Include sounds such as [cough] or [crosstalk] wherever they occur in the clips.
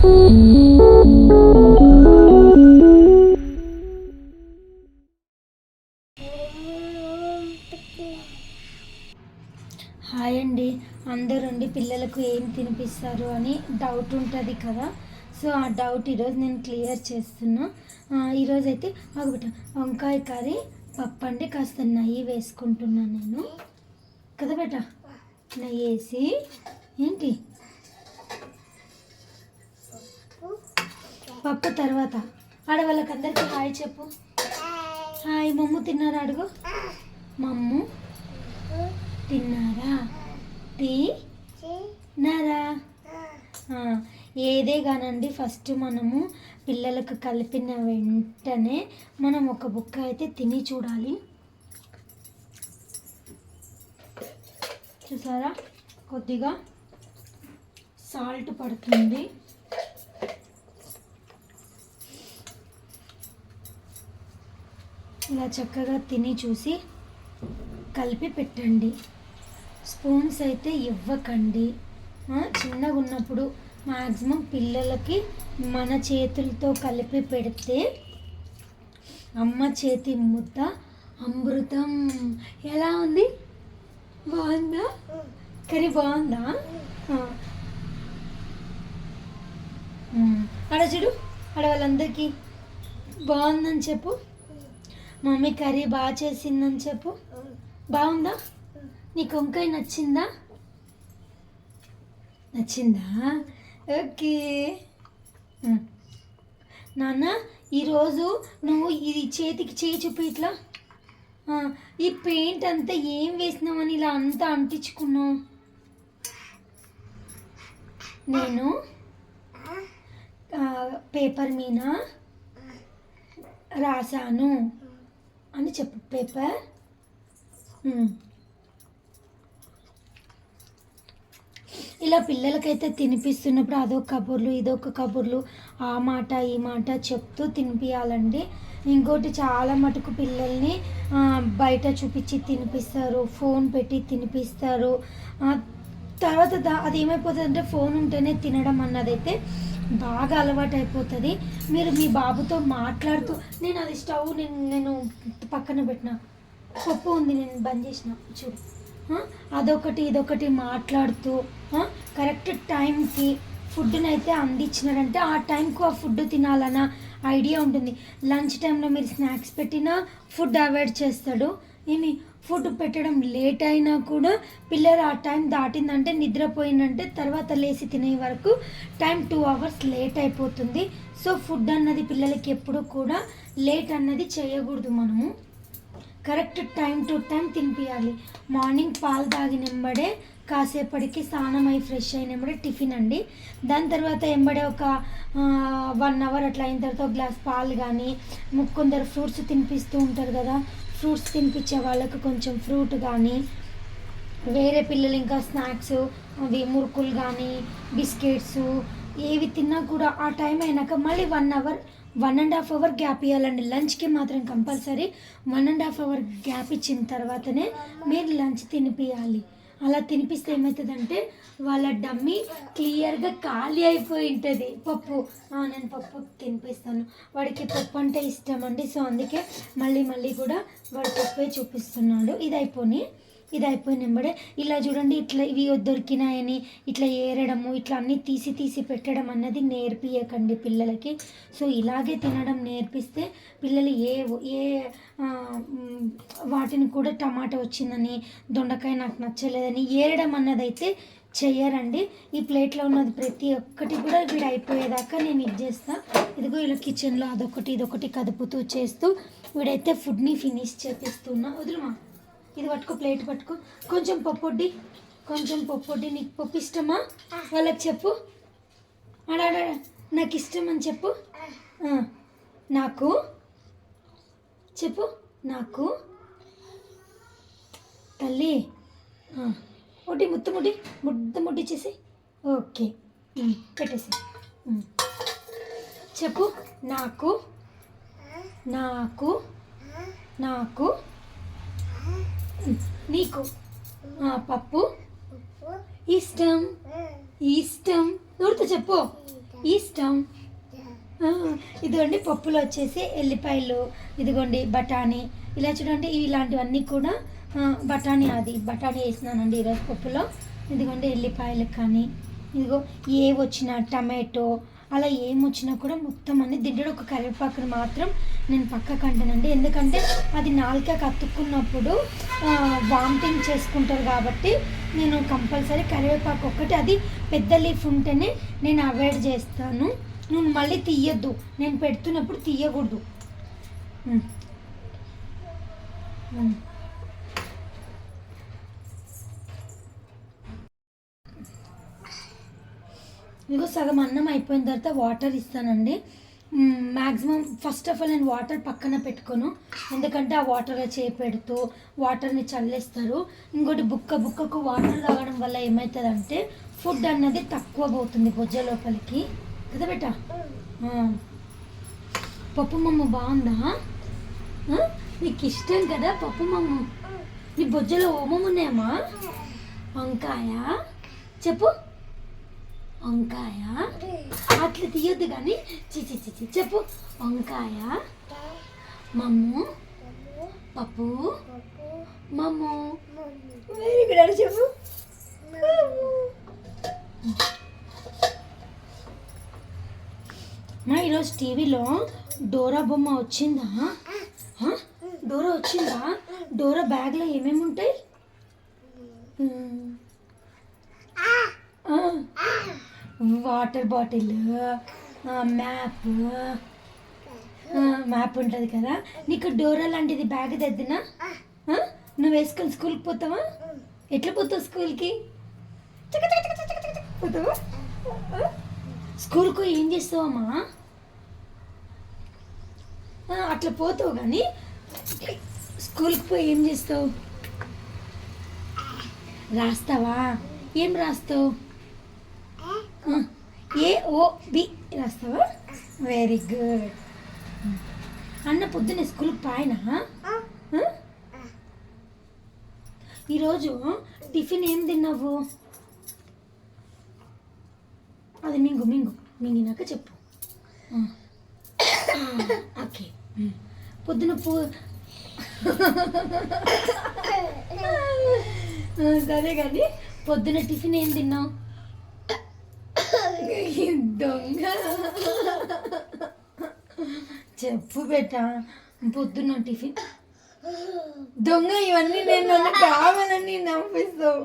Hi అండి. అందరుండి పిల్లలకు ఏం తినిపిస్తారు అని డౌట్ ఉంటుంది కదా. సో ఆ డౌట్ ఈరోజు నేను క్లియర్ చేస్తున్నా. ఈరోజు అయితే ఒకటి వంకాయ కర్రీ పప్పు అండి కాస్త నెయ్యి వేసుకుంటున్నాను నేను. కదా బేట? నెయ్యి వేసి ఏంటి? పప్పు తర్వాత. ఆడవాళ్ళకందరికీ హాయ్ చెప్పు. హాయ్ మమ్ము తిన్నారా? అడుగు. మమ్ము తిన్నారా? తిన్నారా? ఏదే కానండి ఫస్ట్ మనము పిల్లలకు కలిపిన వెంటనే మనం ఒక బుక్క అయితే తిని చూడాలి. చూసారా? కొద్దిగా సాల్ట్ పడుతుంది. ఇలా చక్కగా తిని చూసి కలిపి పెట్టండి. స్పూన్స్ అయితే ఇవ్వకండి. చిన్నగా ఉన్నప్పుడు మ్యాక్సిమం పిల్లలకి మన చేతులతో కలిపి పెడితే అమ్మ చేతి ముద్ద అమృతం. ఎలా ఉంది? బాగుందా? కర్రీ బాగుందా? అడ చూడు ఆడ వాళ్ళందరికీ బాగుందని చెప్పు. మమ్మీ కర్రీ బాగా చేసిందని చెప్పు. బాగుందా? నీకు వంకాయ నచ్చిందా? నచ్చిందా? ఓకే. నాన్న ఈరోజు నువ్వు ఇది చేతికి చేయి చూపి ఇట్లా. ఈ పెయింట్ అంతా ఏం వేసినావని ఇలా అంతా అంటించుకున్నావు? నేను? పేపర్ మీద రాశాను. అని చెప్పు. Paper hmm. ఇలా పిల్లలకైతే తినిపిస్తున్నప్పుడు అదొక కబుర్లు ఇదొక కబుర్లు. ఆ మాట ఈ మాట చెప్తూ తినిపించాలండి ఇంకోటి చాలా మటుకు పిల్లల్ని బయట చూపించి తినిపిస్తారు ఫోన్ పెట్టి తినిపిస్తారు. తర్వాత దా- అది ఏమైపోతుంది అంటే ఫోన్ ఉంటేనే తినడం అన్నదైతే బాగా అలవాటు అయిపోతుంది మీరు మీ బాబుతో మాట్లాడుతూ నేను అది స్టవ్ నేను నేను పక్కన పెట్టిన పప్పు ఉంది నేను బంద్ చేసిన చూడు అదొకటి ఇదొకటి మాట్లాడుతూ కరెక్ట్ టైంకి ఫుడ్ని అయితే అందించినారంటే ఆ టైంకు ఆ ఫుడ్ తినాలన్న ఐడియా ఉంటుంది. లంచ్ టైంలో మీరు స్నాక్స్ పెట్టినా ఫుడ్ అవాయిడ్ చేస్తాడు. ఏమి? ఫుడ్ పెట్టడం లేట్ అయినా కూడా పిల్లలు ఆ టైం దాటిందంటే నిద్రపోయిందంటే తర్వాత లేచి తినే వరకు టైం టూ అవర్స్ లేట్ అయిపోతుంది. సో ఫుడ్ అన్నది పిల్లలకి ఎప్పుడు కూడా లేట్ అన్నది చేయకూడదు మనము. కరెక్ట్ టైం టు టైం తినిపించాలి మార్నింగ్ పాలు తాగిన ఎంబడే కాసేపటికి స్నానం అయి ఫ్రెష్ అయిన ఎంబడే టిఫిన్ అండి. దాని తర్వాత ఎంబడే ఒక వన్ అవర్ అట్లా అయిన తర్వాత ఒక గ్లాస్ పాలు కానీ కొందరు ఫ్రూట్స్ తినిపిస్తూ ఉంటారు కదా ఫ్రూట్స్ తినిపించే వాళ్ళకు కొంచెం ఫ్రూట్ కానీ వేరే పిల్లలు ఇంకా స్నాక్స్ అవి మురుకులు కానీ బిస్కెట్స్ ఏవి తిన్నా కూడా ఆ టైం అయినాక మళ్ళీ one hour one and half hour gap ఇవ్వాలండి లంచ్కి మాత్రం compulsory one and half hour gap ఇచ్చిన తర్వాతనే మీరు లంచ్ తినిపియాలి అలా తినిపిస్తే ఏమవుతుందంటే వాళ్ళ డమ్మీ క్లియర్గా ఖాళీ అయిపోయి ఉంటుంది. పప్పు. నేను పప్పు తినిపిస్తాను. వాడికి పప్పు అంటే ఇష్టం అండి. సో అందుకే మళ్ళీ మళ్ళీ కూడా వాడు పప్పే చూపిస్తున్నాడు. ఇది అయిపోయి ఇది అయిపోయిన వెంబడే ఇలా చూడండి ఇట్లా ఇవి దొరికినాయని ఇట్లా ఏరడము ఇట్లా అన్నీ తీసి తీసి పెట్టడం అన్నది నేర్పియకండి పిల్లలకి. సో ఇలాగే తినడం నేర్పిస్తే పిల్లలు ఏ ఏ వాటిని కూడా టమాటా వచ్చిందని దొండకాయ నాకు నచ్చలేదని ఏరడం అన్నది అయితే చెయ్యరండి. ఈ ప్లేట్లో ఉన్నది ప్రతి ఒక్కటి కూడా వీడు అయిపోయేదాకా నేను ఇది చేస్తా. ఇదిగో ఇలా కిచెన్లో అదొకటి ఇదొకటి కదుపుతూ చేస్తూ వీడైతే ఫుడ్ని ఫినిష్ చేపిస్తున్నా. వదులుమా ఇది పట్టుకో ప్లేట్ పట్టుకో. కొంచెం పప్పొడ్డి కొంచెం పప్పొడ్డి నీకు పప్పు ఇష్టమా? వాళ్ళకి చెప్పు. ఆడాడ నాకు ఇష్టం అని చెప్పు నాకు చెప్పు. నాకు తల్లి ఆ, ముడ్డి ముద్ద ముడ్డి ముద్ద చేసి ఓకే పెట్టేసి చెప్పు. నాకు నాకు నాకు నీకు. పప్పు. ఇష్టం. ఇష్టం. నోటితో చెప్పు. ఇష్టం. ఇదిగోండి పప్పులు వచ్చేసి ఎల్లిపాయలు ఇదిగోండి బఠానీ. ఇలా చూడండి ఇలాంటివన్నీ కూడా బఠానీ అది బఠానీ వేసినానండి ఈరోజు పప్పులో. ఇదిగోండి ఎల్లిపాయలు కానీ. ఇదిగో ఏ వచ్చినా టమాటో అలా ఏం వచ్చినా కూడా మొత్తం అన్ని దీంట్లో ఒక కరివేపాకుని మాత్రం నేను పక్కకు అంటానండి. ఎందుకంటే అది నాలుక కత్తుక్కున్నప్పుడు వామిటింగ్ చేసుకుంటారు కాబట్టి నేను కంపల్సరీ కరివేపాకు ఒక్కటి అది పెద్ద లీఫ్ ఉంటేనే నేను అవాయిడ్ చేస్తాను. నువ్వు మళ్ళీ తీయద్దు. నేను పెడుతున్నప్పుడు తీయకూడదు. సగం అన్నం అయిపోయిన తర్వాత వాటర్ ఇస్తానండి. మ్యాక్సిమం ఫస్ట్ ఆఫ్ ఆల్ నేను వాటర్ పక్కన పెట్టుకోను. ఎందుకంటే ఆ వాటర్ చేపెడుతూ వాటర్ని చల్లేస్తారు. ఇంకోటి బుక్క బుక్కకు వాటర్ తాగడం వల్ల ఏమవుతుందంటే ఫుడ్ అన్నది తక్కువ పోతుంది బొజ్జ లోపలికి. కదా బేట? పప్పు మమ్మ బాగుందా? నీకు ఇష్టం కదా పప్పు మమ్మ. నీ బొజ్జలో ఓమం ఉన్నాయమ్మా? వంకాయ? చెప్పు. వంకాయ? అట్లా తీయొద్దు కానీ చి చి చి చి చెప్పు. వంకాయ మమ్ము పప్పు మమ్ము. వెరీ గుడ్ అని చెప్పు. మా ఈరోజు టీవీలో డోరా బొమ్మ వచ్చిందా? డోరా వచ్చిందా? డోరా బ్యాగ్లో ఏమేమి ఉంటాయి మ్మ్. ఆ. వాటర్ బాటిల్ మ్యాప్ మ్యాప్ ఉంటుంది కదా. నీకు డోరా లాంటిది బ్యాగ్ తెద్దినా? నువ్వు వేసుకొని స్కూల్కి పోతావా? ఎట్లా పోతావు స్కూల్కి? పోతావా? స్కూల్కు ఏం చేస్తావమ్మా? అట్లా పోతావు కానీ స్కూల్కి పోయి ఏం చేస్తావు? రాస్తావా? ఏం రాస్తావు? ఏ ఓ బి రాస్తావా? వెరీ గుడ్ అన్న పొద్దున్న స్కూల్కి పాయనా? ఈరోజు టిఫిన్ ఏం తిన్నావు? అది మింగు మింగు మింగినాక చెప్పు. ఓకే. పొద్దున పూ [laughs] సరే కానీ పొద్దున టిఫిన్ ఏం తిన్నావు? దొంగ చెప్పు బేట పొద్దున్న టిఫిన్. దొంగ ఇవన్నీ నేను నన్ను కావాలని నవ్విస్తావు.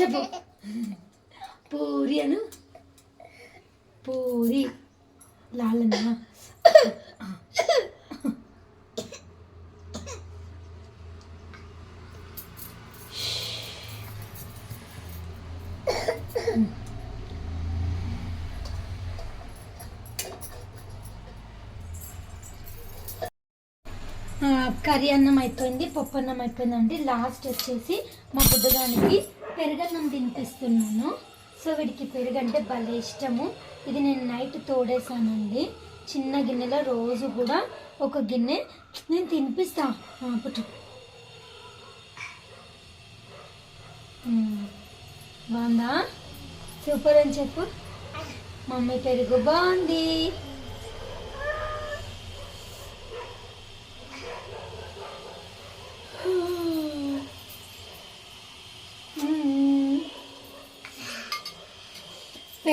చెప్పు. పూరి అను. పూరి. లాలన్నా కర్రీ అన్నం అయిపోయింది పప్పు అన్నం అయిపోయిందండి. లాస్ట్ వచ్చేసి మా బుద్ధగానికి పెరుగన్నం తినిపిస్తున్నాను. సో వీడికి పెరుగు అంటే భలే ఇష్టము. ఇది నేను నైట్ తోడేసానండి చిన్న గిన్నెలో రోజు కూడా ఒక గిన్నె నేను తినిపిస్తా. ఆ, పుట్టు. బాగుందా? సూపర్ అని చెప్పు. మమ్మీ పెరుగు బాగుంది.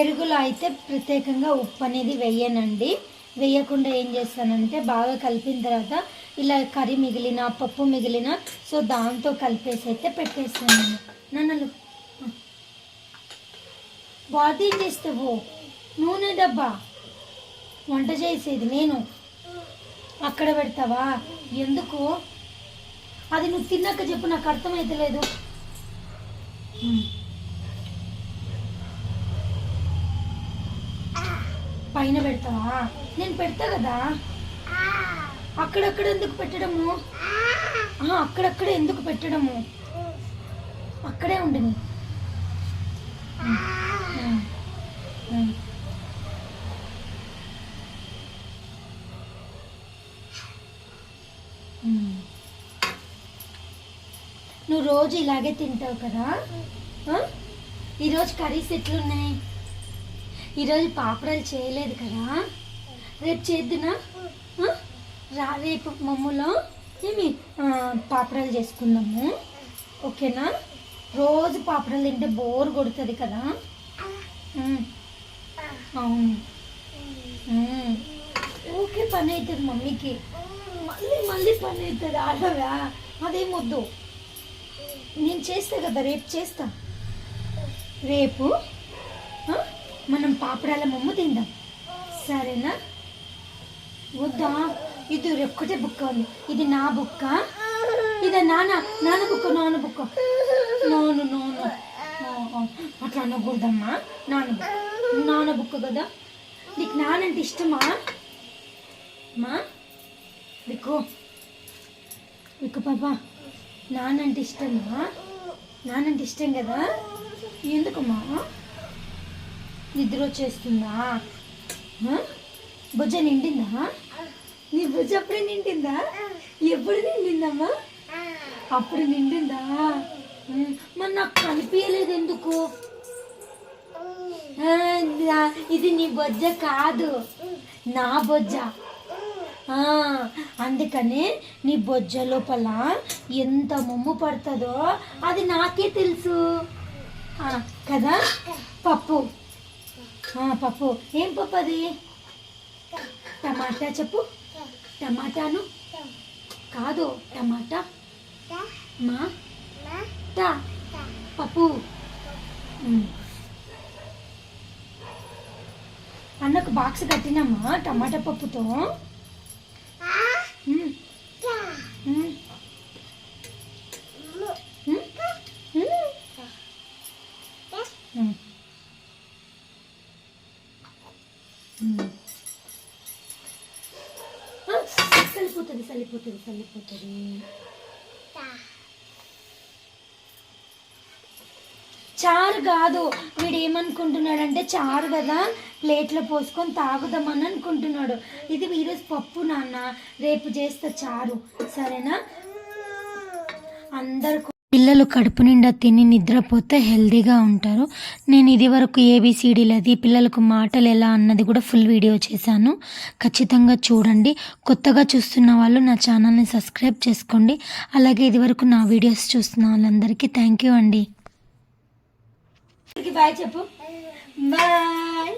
పెరుగులో అయితే ప్రత్యేకంగా ఉప్పు అనేది వేయనండి. వేయకుండా ఏం చేస్తానంటే బాగా కలిపిన తర్వాత ఇలా కర్రీ మిగిలిన పప్పు మిగిలిన సో దాంతో కలిపేసి అయితే పెట్టేస్తాను. నన్నలు. నన్ను బాగా ఏం చేస్తావు? నూనె డబ్బా. వంట చేసేది నేను. అక్కడ పెడతావా? ఎందుకు? అది నువ్వు తిన్నాక చెప్పు నాకు అర్థమైతలేదు. పైన పెడతావా? నేను పెడతా కదా? అక్కడక్కడ ఎందుకు పెట్టడము? అక్కడక్కడ ఎందుకు పెట్టడము? అక్కడే ఉండని నువ్వు. రోజు ఇలాగే తింటావు కదా? ఈరోజు కర్రీస్ ఎట్లున్నాయి? ఈరోజు పాపడాలు చేయలేదు కదా. రేపు చేద్దునా? రా రేపు మమ్మలో ఏమి పాపడాలు చేసుకుందాము. ఓకేనా? రోజు పాపడాలు తింటే బోర్ కొడుతుంది కదా. అవును. ఓకే పని అవుతుంది మమ్మీకి. మళ్ళీ మళ్ళీ పని అవుతుంది ఆడవా అదేం వద్దు నేను చేస్తా కదా రేపు చేస్తా. రేపు మనం పాపడాల మొమ్ము తిందాం. సరేనా? వద్దా? ఇది ఒక్కటే బుక్క ఉంది. ఇది నా బుక్క. ఇది నాన్న నాన్న బుక్క నాన్న బుక్క. నోను నోను. అట్లా అనకూడదమ్మా. నాన్న బుక్క. నాన్న బుక్క కదా? నీకు నానంటే ఇష్టమా? మా? దిక్కు దిక్కు పాప నానంటే ఇష్టమా? నానంటే ఇష్టం కదా? ఎందుకమ్మా? నిద్ర వచ్చేస్తుందా భుజ నిండిందా? నీ భుజ అప్పుడే నిండిందా? ఎప్పుడు నిండిందమ్మా? అప్పుడు నిండిందా? మరి నాకు కనిపించలేదు ఎందుకు? ఇది నీ బొజ్జ కాదు. నా బొజ్జ అందుకనే నీ బొజ్జ లోపల ఎంత మొమ్ము పడుతుందో అది నాకే తెలుసు. కదా? పప్పు. పప్పు. ఏం పప్పు అది? టమాటా చెప్పు. టమాటాను? కాదు టమాటా? మా? టా. పప్పు. అన్నకు బాక్స్ కట్టినమ్మా టమాటా పప్పుతో. సరిపోతుంది సరిపోతుంది సరిపోతుంది. చారు కాదు వీడు ఏమనుకుంటున్నాడంటే చారు కదా ప్లేట్లో పోసుకొని తాగుదామని అనుకుంటున్నాడు. ఇది ఈరోజు పప్పు నాన్న రేపు చేస్తా చారు సరేనా? అందరు పిల్లలు కడుపు నిండా తిని నిద్రపోతే హెల్తీగా ఉంటారు. నేను ఇది వరకు ఏబిసిడీలు అది పిల్లలకు మాటలు ఎలా అన్నది కూడా ఫుల్ వీడియో చేశాను. ఖచ్చితంగా చూడండి. కొత్తగా చూస్తున్న వాళ్ళు నా ఛానల్ని సబ్స్క్రైబ్ చేసుకోండి. అలాగే ఇది వరకు నా వీడియోస్ చూస్తున్న వాళ్ళందరికీ థ్యాంక్ యూ అండి. బాయ్ చెప్పు. బాయ్.